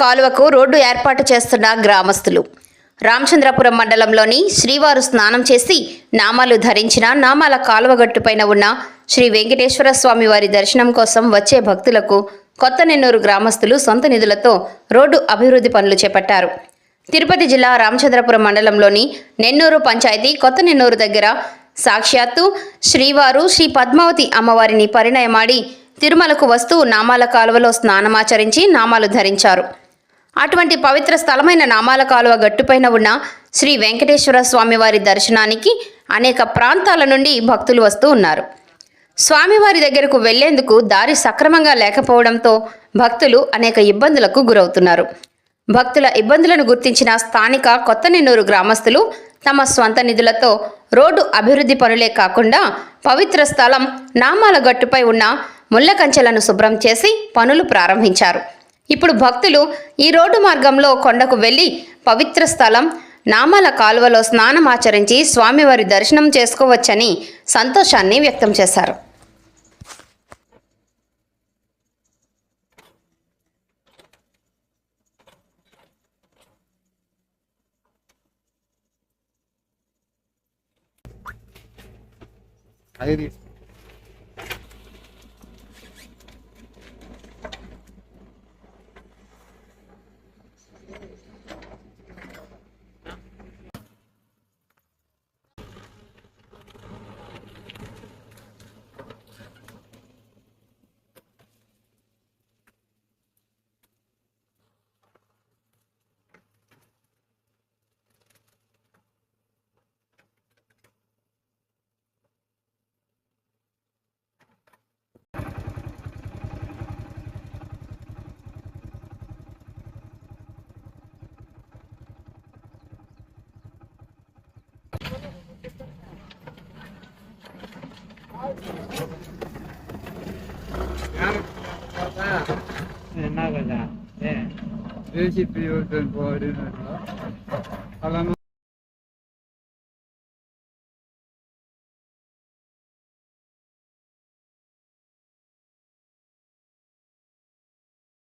కాలువకు రోడ్డు ఏర్పాటు చేస్తున్న గ్రామస్తులు. రామచంద్రపురం మండలంలోని శ్రీవారు స్నానం చేసి నామాలు ధరించిన నామాల కాలువ గట్టుపైన ఉన్న శ్రీ వెంకటేశ్వర స్వామి వారి దర్శనం కోసం వచ్చే భక్తులకు కొత్త నెన్నూరు గ్రామస్తులు సొంత నిధులతో రోడ్డు అభివృద్ధి పనులు చేపట్టారు. తిరుపతి జిల్లా రామచంద్రపురం మండలంలోని నెన్నూరు పంచాయతీ కొత్త నెన్నూరు దగ్గర సాక్షాత్తు శ్రీవారు శ్రీ పద్మావతి అమ్మవారిని పరిణయమాడి తిరుమలకు వస్తూ నామాల కాలువలో స్నానమాచరించి నామాలు ధరించారు. అటువంటి పవిత్ర స్థలమైన నామాల కాలువ గట్టుపైన ఉన్న శ్రీ వెంకటేశ్వర స్వామివారి దర్శనానికి అనేక ప్రాంతాల నుండి భక్తులు వస్తూ ఉన్నారు. స్వామివారి దగ్గరకు వెళ్ళేందుకు దారి సక్రమంగా లేకపోవడంతో భక్తులు అనేక ఇబ్బందులకు గురవుతున్నారు. భక్తుల ఇబ్బందులను గుర్తించిన స్థానిక కొత్తనెన్నూరు గ్రామస్తులు తమ స్వంత నిధులతో రోడ్డు అభివృద్ధి పనులే కాకుండా పవిత్ర స్థలం నామాల గట్టుపై ఉన్న ముళ్ళ కంచెలను శుభ్రం చేసి పనులు ప్రారంభించారు. ఇప్పుడు భక్తులు ఈ రోడ్డు మార్గంలో కొండకు వెళ్ళి పవిత్ర స్థలం నామాల కాలువలో స్నానం ఆచరించి స్వామివారి దర్శనం చేసుకోవచ్చని సంతోషాన్ని వ్యక్తం చేశారు. అది ね、マガじゃん。ね、レシピを全部終わりなの。